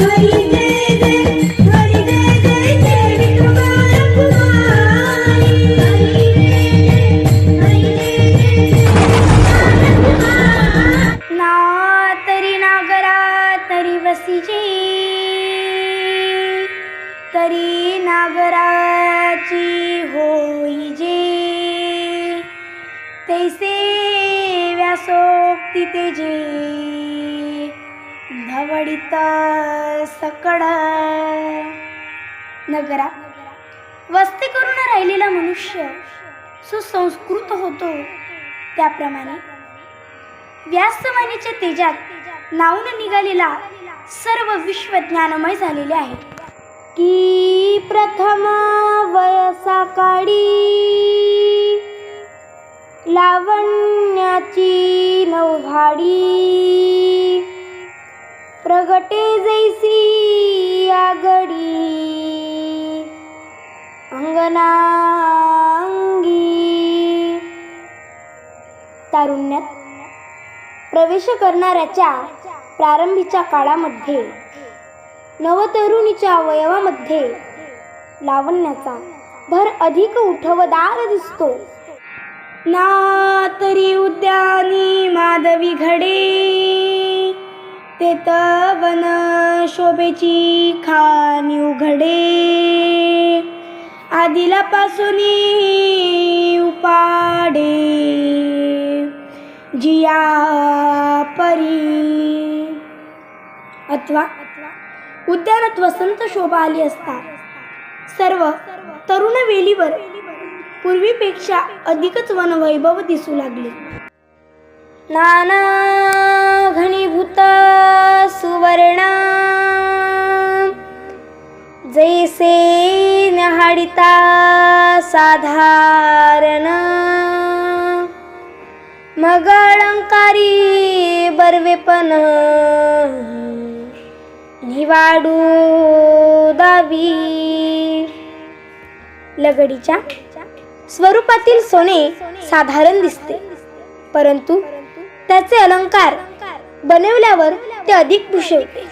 हरी जय व्यासमानेच्या तेजात नावून निघालेला सर्व विश्व ज्ञानमय झालेले आहे. की प्रथम वयसा काळी लावण्याची नवघाडी प्रगटे जैसी आगडी अंगनांगी तारुण्यात प्रवेश करणाऱ्याच्या प्रारंभीच्या काळामध्ये नवतरुणीच्या अवयवामध्ये लावण्याचा भर अधिक उठवदार दिसतो. ना तरी उद्यानी माधवी घडे ते तवन शोभेची खाणी उघडे. आदिलापासून उपाडे. जिया परी. अथवा उद्यानात वसंत शोभा आली असता सर्व तरुण वेलीवर पूर्वीपेक्षा अधिकच वनवैभव दिसू लागले. नाना घनीभूत सुवर्णा. जैसे न्याहाडिता साधारण. मग अलंकारी बर्वेपण निवाडू दावी. लगडीच्या स्वरूपातील सोने साधारण दिसते परंतु त्याचे अलंकार बनवल्यावर ते अधिक भूषवते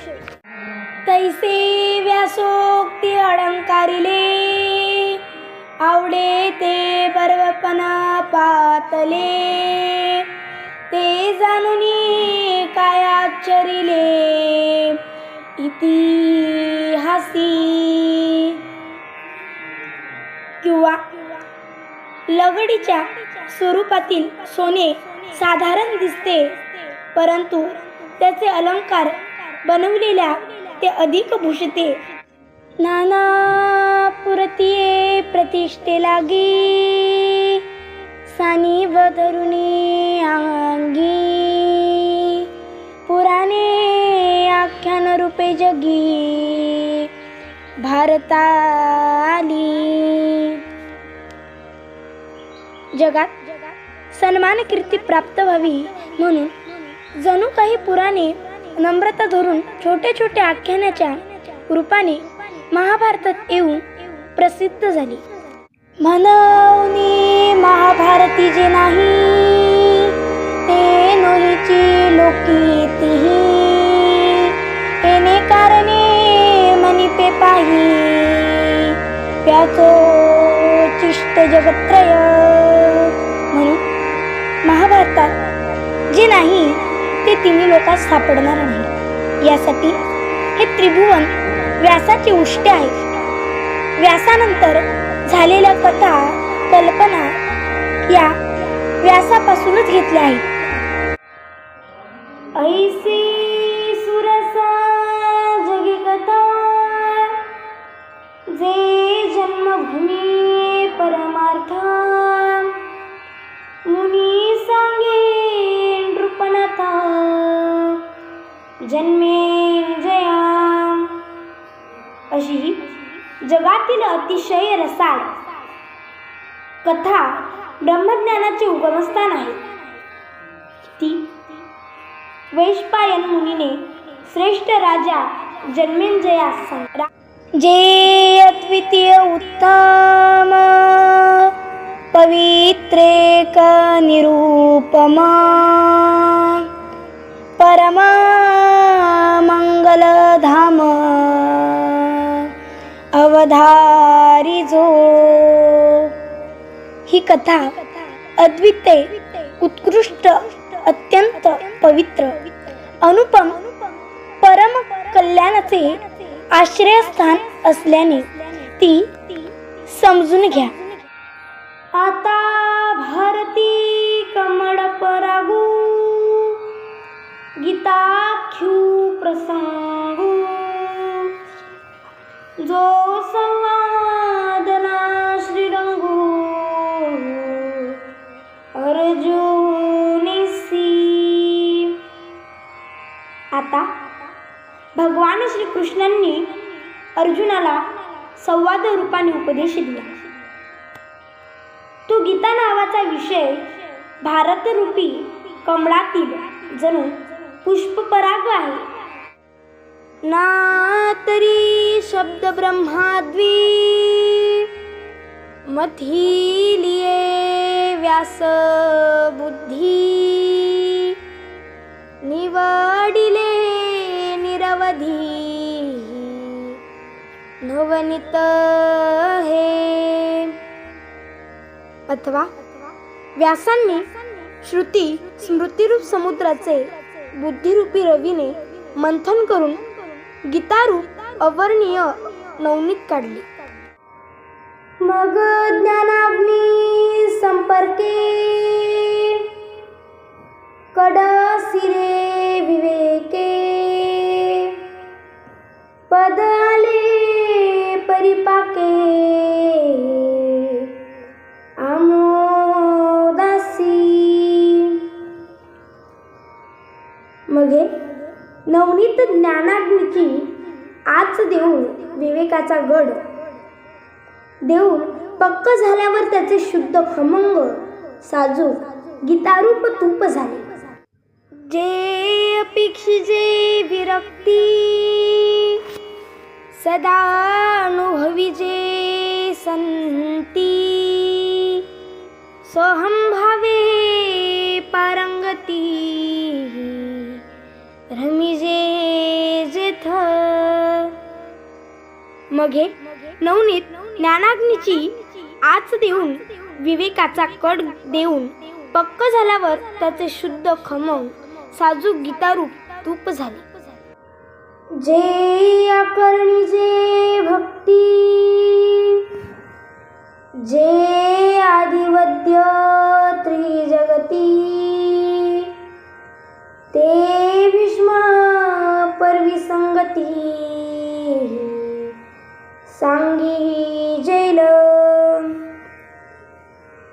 तैसे व्यासोक्ती अलंकारिले आवडे ते बर्वपणा पातले. ते जाणून काय आश्चरिले इतिहासी. किंवा लगडीच्या स्वरूपातील सोने साधारण दिसते परंतु त्याचे अलंकार बनवलेल्या ते अधिक भूषते. नाना पुरतीये प्रतिष्ठे लागी. सानी धरुणी अंगी पुराणे आख्यान रूपे जगी. भारताली. जगात सन्मान कीर्ती प्राप्त व्हावी म्हणून जणू काही पुराणे नम्रता धरून छोट्या छोट्या आख्यानाच्या रूपाने महाभारतात येऊन प्रसिद्ध झाली. म्हणून महाभारती जे नाही ते नोहीची लोकी तीही येणे कारणे मनिपे पाही. प्याचो चिष्ट जगत्रय. म्हणून महाभारतात जे नाही ते तिन्ही लोकात सापडणार नाही. यासाठी हे त्रिभुवन व्यासाचे उष्टे आहे. व्यासानंतर झालेल्या कथा कल्पना या व्यासापासूनच घेतल्या आहेत. ऐसी सुरसा जगी कथा जे जन्मभूमी परमार्था मुनी सांगे नृपनाथा जन्मे जया अशी जगातील अतिशय रसाळ. कथा ब्रह्मज्ञानाचे उगमस्थान आहे. ती वैशपायन मुनीने श्रेष्ठ राजा जन्मेंजयास सांगा जे अद्वितीय उत्तम पवित्रेक निरूपमा परमा मंगलधाम पधारी जो. ही कथा अद्वितीय उत्कृष्ट अत्यंत पवित्र अनुपम परम कल्याणाचे आश्रयस्थान असल्याने ती समजून घ्या. आता भारती कमळ परागू गीताख्यू प्रसंगू. जो संवादना श्रीरंगू अर्जुनिसी आता भगवान श्रीकृष्णांनी अर्जुनाला संवाद रूपाने उपदेश दिला तो गीता नावाचा विषय भारतरूपी कमळातील जणू पुष्पपराग आहे. ना तरी शब्द ब्रह्माद्वी मथिलिये व्यास बुद्धी। निवडिले निरवधी। नवनित हे। अथवा व्यासांनी श्रुती स्मृतिरूप समुद्राचे बुद्धिरूपी रवीने मंथन करून गीतारूप अवर्णीय नवनीत काढली. मग ज्ञानाग्नी संपर्के कडसिरे विवेक ज्ञानाग्नीची आच देऊन विवेकाचा गड. देऊन पक्क झाल्यावर त्याचे शुद्ध खमंग साजू गीतारूप तूप झाले. जे अपेक्षिजे विरक्ती सदा अनुभवी जे संती सोहम भावे पारंगती मगे नवनीत ज्ञानाग्नीची आच देऊन विवेकाचा कड देऊन पक्क झाल्यावर त्याचे शुद्ध खमंग साजूक गीतारूप तूप झाले. जे अकर्णी जे भक्ती जे आदिवद्य त्रिजगती ते भीष्म परविसंगती सांगी जैल.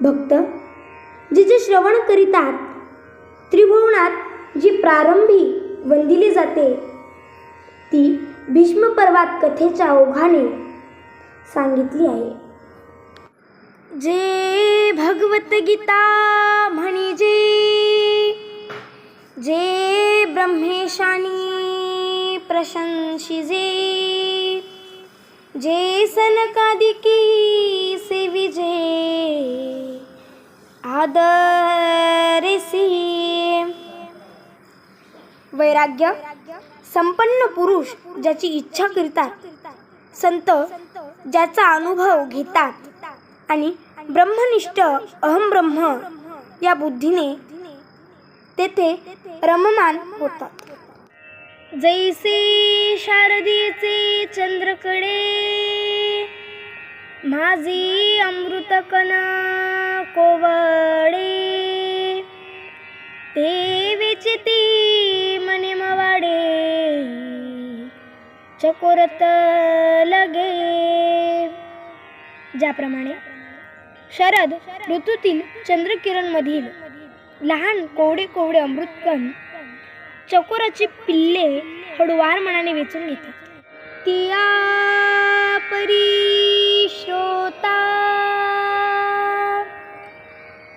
भक्त जे जे श्रवण करीतात त्रिभुवनात जी प्रारंभी वंदिली जाते ती भीष्म पर्वात कथेच्या ओघाने सांगितली आहे. जे भगवत गीता म्हणजे जे ब्रह्मेशानी प्रशंसिजे जे सनकादिकी सेविजे आदरसी वैराग्य संपन्न पुरुष ज्याची इच्छा करतात संत ज्याचा अनुभव घेतात आणि ब्रह्मनिष्ठ अहम ब्रह्म या बुद्धीने तेथे रममान होतात. जैसे शारदीचे चंद्रकडे. माझी अमृतकणा कोवडे ते विचिती मने मवाडे चकोरत लगे. ज्याप्रमाणे शरद ऋतूतील चंद्रकिरणमधील लहान कोवडे कोवडे अमृतकण चकोराची पिल्ले हळुवार मनाने वेचून घेतात तिया परी श्रोता.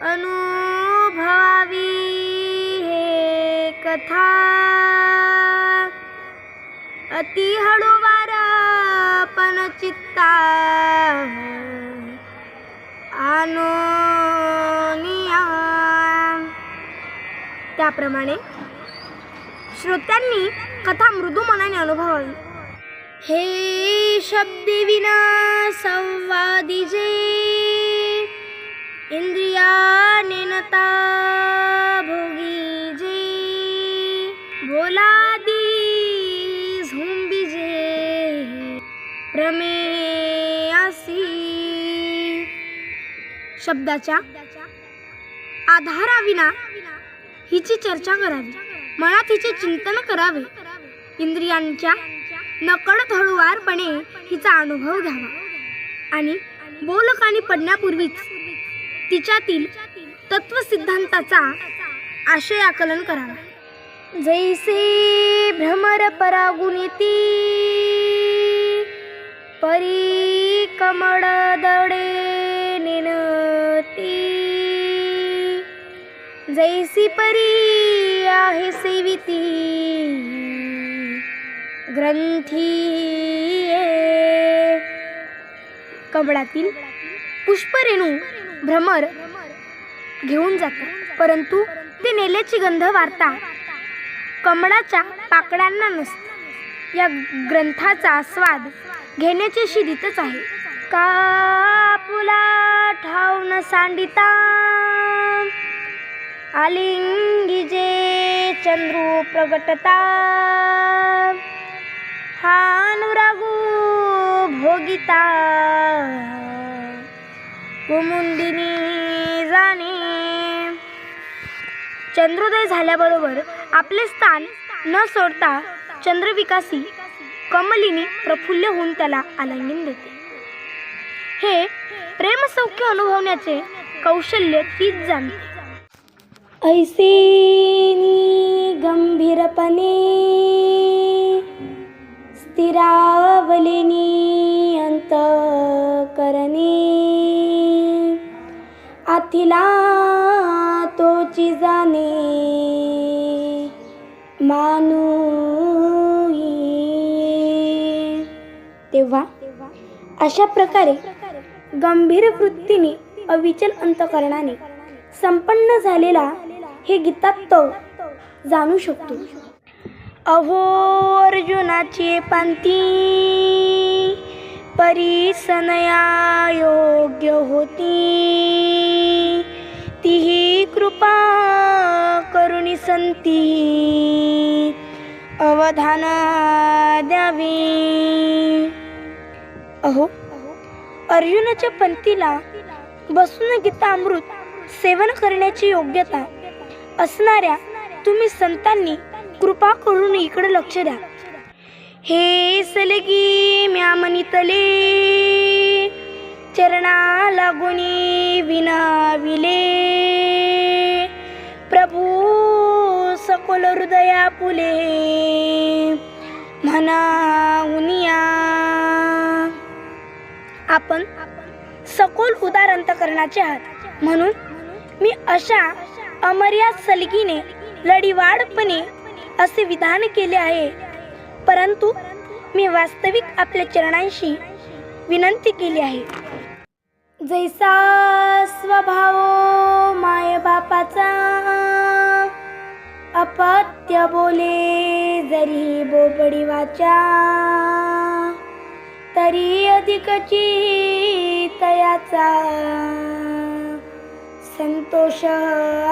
अनुभवावी हे कथा. अति हळुवार पण चित्ता. आनोनिया त्याप्रमाणे श्रोत्यांनी कथा मृदू मनाने अनुभवावी हे शब्दे विना संवादी जे इंद्रिया नेनता भोगी जे बोलादी झुंबी जे प्रमेयासी शब्दाच्या आधाराविना हिची चर्चा करावी. मनात हिचे चिंतन करावे. इंद्रियांच्या नकळत हळूवारपणे हिचा अनुभव घ्यावा. आणि बोलकानी पडण्यापूर्वीच तिच्यातील तत्वसिद्धांताचा आशय आकलन करावा. जैसे भ्रमर परागुनिती परी कमळ दडे निनती जैसी परी आहे सेविती ग्रंथी कमळातील पुष्परेणू भ्रमर घेऊन जातात परंतु ते नेल्याची गंध वार्ता कमळाच्या पाकडांना नसते. या ग्रंथाचा स्वाद घेण्याची शिदीतच आहे. कापुला ठाव न सांडिता. आलिंगी जे चंद्रू प्रगटता. हा अनुरागू भोगिता। कुमुंदिनी जाणे चंद्रोदय झाल्याबरोबर आपले स्थान न सोडता चंद्रविकासी कमलिनी प्रफुल्ल होऊन त्याला आलिंगन देते. हे प्रेमसौख्य अनुभवण्याचे कौशल्य तीच जाणते. ऐसेनी गंभीरपणे तिरावलेनी अंत करणे हाथीला तोची जाणे. मानू तेव्हा अशा प्रकारे गंभीर वृत्तीने अविचल अंतकरणाने संपन्न झालेला हे गीतात्व जाणू शकतो. अहो अर्जुनाचे पंथी परिसनया योग्य होती. तीही कृपा करुणी संती. अवधान द्यावी. अहो अर्जुनाच्या पंतीला बसून गीतामृत सेवन करण्याची योग्यता असणाऱ्या तुम्ही संतांनी कृपा करून इकडे लक्ष द्या. हे सलगी म्या म्हणितले चरणा लागुनी विनाविले. प्रभू सकोल हृदया पुले म्हणा उनिया आपण सखोल उदार अंतकरणाचे आहात. म्हणून मी अशा अमर्याद सलगीने लढीवाडपणे असे विधान केले आहे. परंतु मी वास्तविक आपल्या चरणांशी विनंती केली आहे. जैसा स्वभाव माय बापाचा अपत्य बोले जरी बोबडी वाचा. तरी अधिकची तयाचा संतोष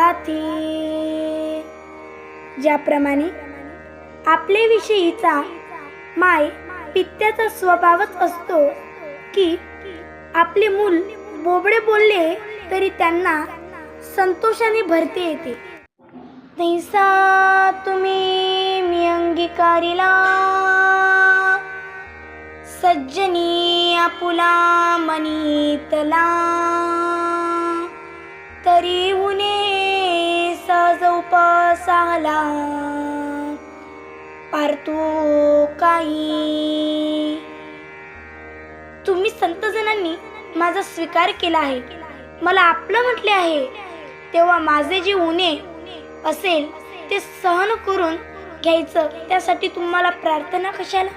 आती ज्याप्रमाणे आपले विषयीचा माय पित्याचा स्वभावच असतो की आपले मूल बोबडे बोलले तरी त्यांना संतोषाने भरते येते. तैसा तुम्ही मी अंगीकारिला सज्जनी आपुला मनीतला. तरी उने उपसाला पारतू काही. तुम्ही संतजनांनी माझा स्वीकार केला आहे. मला आपलं म्हटले आहे. तेव्हा माझे जे उणे असेल ते सहन करून घ्यायचं. त्यासाठी तुम्हाला प्रार्थना कशाला?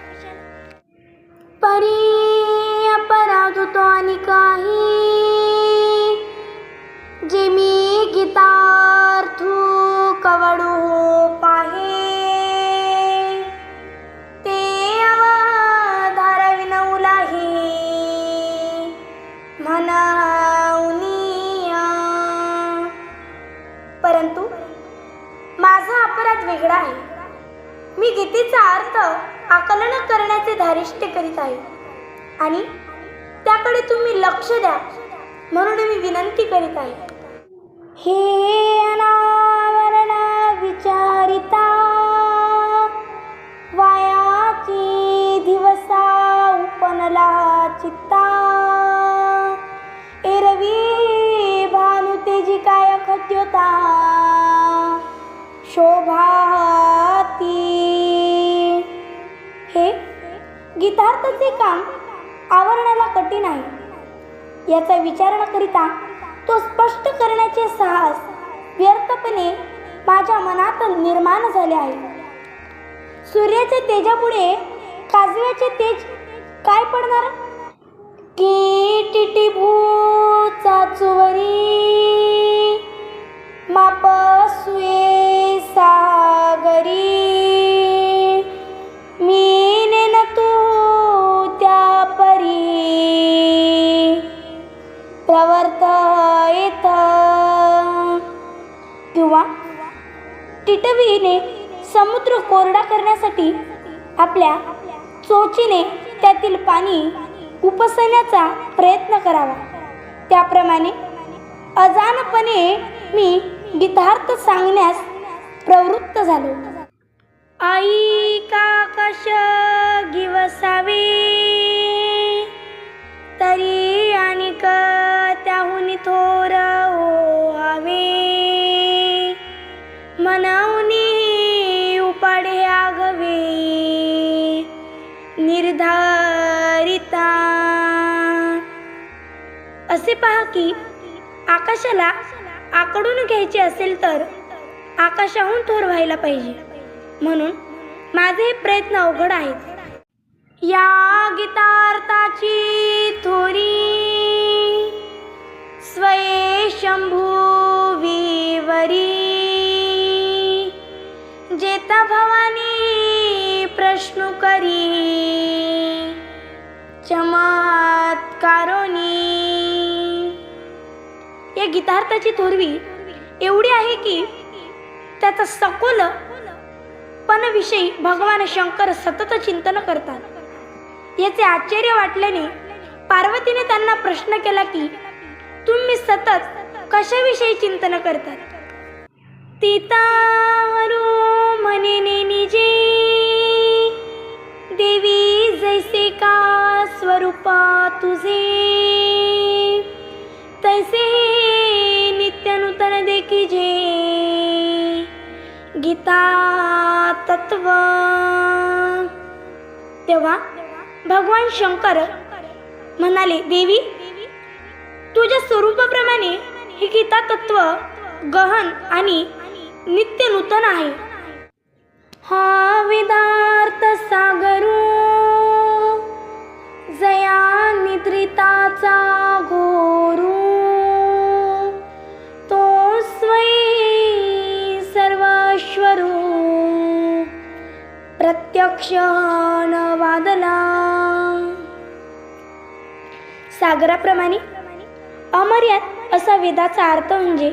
परी अपराध होतो आणि काही. जे मी गीता अरेस्ट करीत आहे. आणि त्याकडे तुम्ही लक्ष द्या. म्हणून मी विनंती करीत आहे. हे अनावरण विचारिता वायाची दिवसा उपनला चित्ता. एरवी भानु तेजी काय खद्योता शोभा गीतार्थाचे काम आवरणाला कठीण आहे. याचा विचारणा करिता तो स्पष्ट करण्याचे साहस व्यर्थपणे माझ्या मनात निर्माण झाले आहे. सूर्याच्या तेजापुढे काजव्याचे तेज काय पडणार? की भूचा चुवरी मापसुये सागरी. मी टिटवीने समुद्र कोरडा करण्यासाठी आपल्या चोचीने त्यातील पाणी उपसण्याचा प्रयत्न करावा. त्याप्रमाणे अजानपणे मी गीतार्थ सांगण्यास प्रवृत्त झालो. आई काकश गिवसावे? तरी असे पहा की आकाशाला आकडून घ्यायचे असेल तर आकाशाहून थोर व्हायला पाहिजे. म्हणून माझे हे प्रयत्न अवघड आहेत. या गीतार्थाची थोरी स्वये विवरी. जेता भवानी प्रश्न करी. चमत्कारोनी या गीतार्थाची थोरवी एवढी आहे की त्याचा सखोल पण विषयी भगवान शंकर सतत चिंतन करतात. याचे आश्चर्य वाटल्याने पार्वतीने त्यांना प्रश्न केला की तुम्ही सतत कशाविषयी चिंतन करतात? तितारू म्हणे निजे देवी जैसे का स्वरूपा तुझे तैसे नित्य की देखी गीता तत्व। तेव्हा भगवान शंकर म्हणाले देवी तुझ्या स्वरूपाप्रमाणे हे गीता तत्व गहन आणि नित्य नूतन आहे. हा विदार्थ सागरू जया निद्रिताचा गोरू पक्ष न वादला सागराप्रमाणे अमर्याद असा वेदाचा अर्थ म्हणजे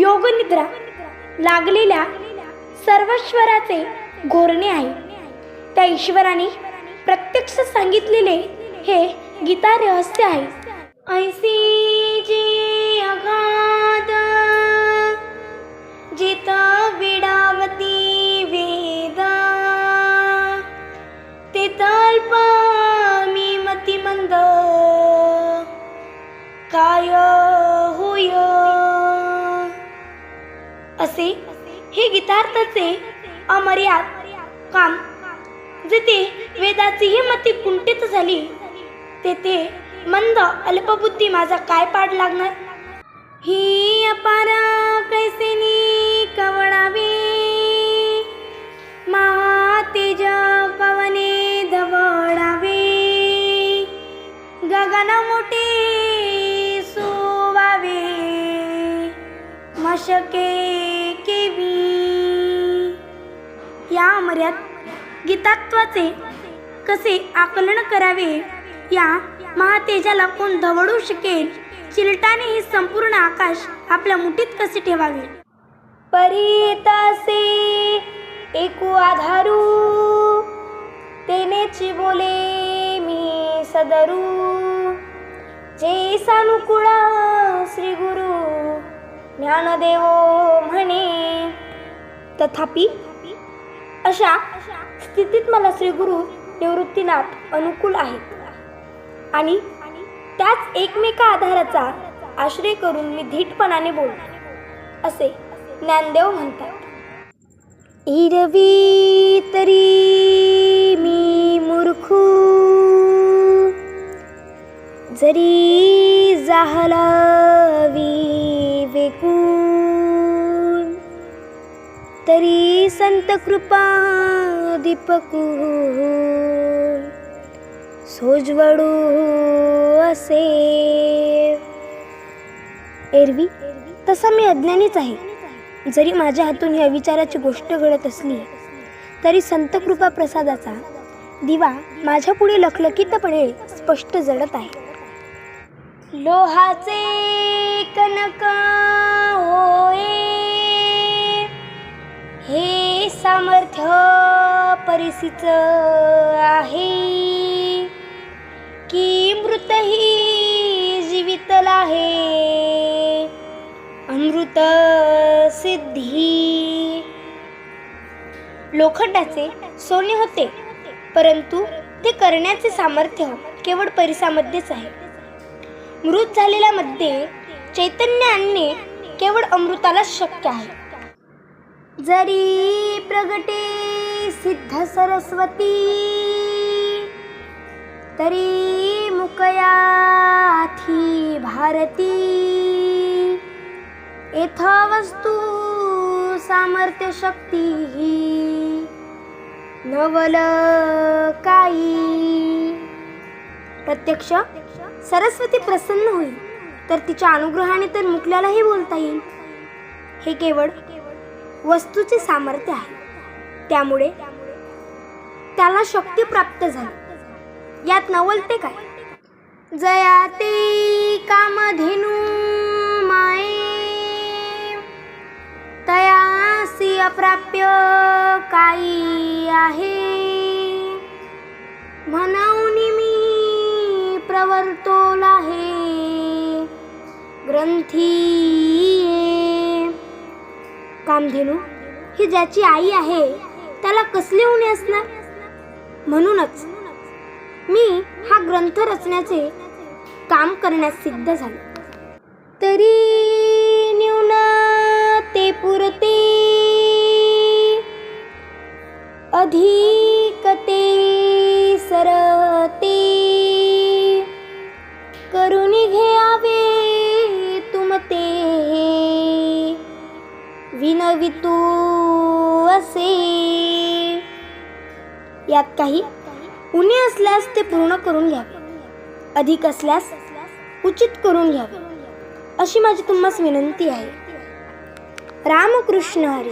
योगनिद्रा लागलेल्या सर्वश्वराचे घोरणे आहे. त्या ईश्वराने प्रत्यक्ष सांगितलेले हे गीता रहस्य आहे. ऐसी जे अगाध काय होय. असे हे गीतार्थाचे अमर्याद काम जेथे वेदाची ही मती कुंठित झाली तेथे मंद अल्पबुद्धी माझा काय पाड लागणार? ही अपारा कैसेनी कवळावे शके केवी. या अमर्यात गीतात्वाचे कसे आकलन करावे या महातेजाला कोण धवडू शकेल? चिलटाने हे संपूर्ण आकाश आपल्या मुठीत कसे ठेवावे? परितासे एकू आधारू. तेनेची बोले मी सदरू. जे सानुकुळा श्री गुरु ज्ञानदेव म्हणे. तथापि अशा स्थितीत मला श्री गुरु निवृत्तीनाथ अनुकूल आहेत. आणि त्याच एकमेका आधाराचा आश्रय करून मी धीटपणाने बोलतो असे ज्ञानदेव म्हणतात. इरवी तरी मी मूर्खू. जरी जाहला तरी कृपा दीपकू. सोजवडू असे. एरवी तसा मी अज्ञानीच आहे. जरी माझ्या हातून या विचाराची गोष्ट घडत असली तरी संत कृपा प्रसादाचा दिवा माझ्या पुढे लखलखीतपणे स्पष्ट जडत आहे. लोहाचे कनक होय. हे सामर्थ्य परिसीच आहे. की मृतही जीवितला आहे अमृत सिद्धी. लोखंडाचे सोने होते परंतु ते करण्याचे सामर्थ्य केवळ परिसामध्येच आहे. मृत झालेल्या मध्ये चैतन्य आणणे केवळ अमृतालाच शक्य आहे. जरी प्रगटे सिद्ध सरस्वती तरी मुकयाथी भारती. एथ वस्तू सामर्थ्य शक्ती नवल काही प्रत्यक्ष सरस्वती प्रसन्न होईल तर तिच्या अनुग्रहाने तर मुकल्यालाही बोलता येईल. हे केवळ वस्तूचे सामर्थ्य आहे. त्यामुळे त्याला शक्ती प्राप्त झाली. यात नवलते काय? जया ते कामधेनू माये. तयासी अप्राप्य काही आहे. म्हणून मी प्रवर्तोला हे ग्रंथी कामधेनू ही ज्याची आई आहे त्याला कसले उणे असणार? म्हणूनच मी हा ग्रंथ रचण्याचे काम करण्यास सिद्ध झालो. तरी न्यून ते पुरते अधिक ते सरळ यात काही उणे असल्यास ते पूर्ण करून घ्यावे. अधिक असल्यास उचित करून घ्यावे. अशी माझी तुम्हाला विनंती आहे. रामकृष्ण हरी.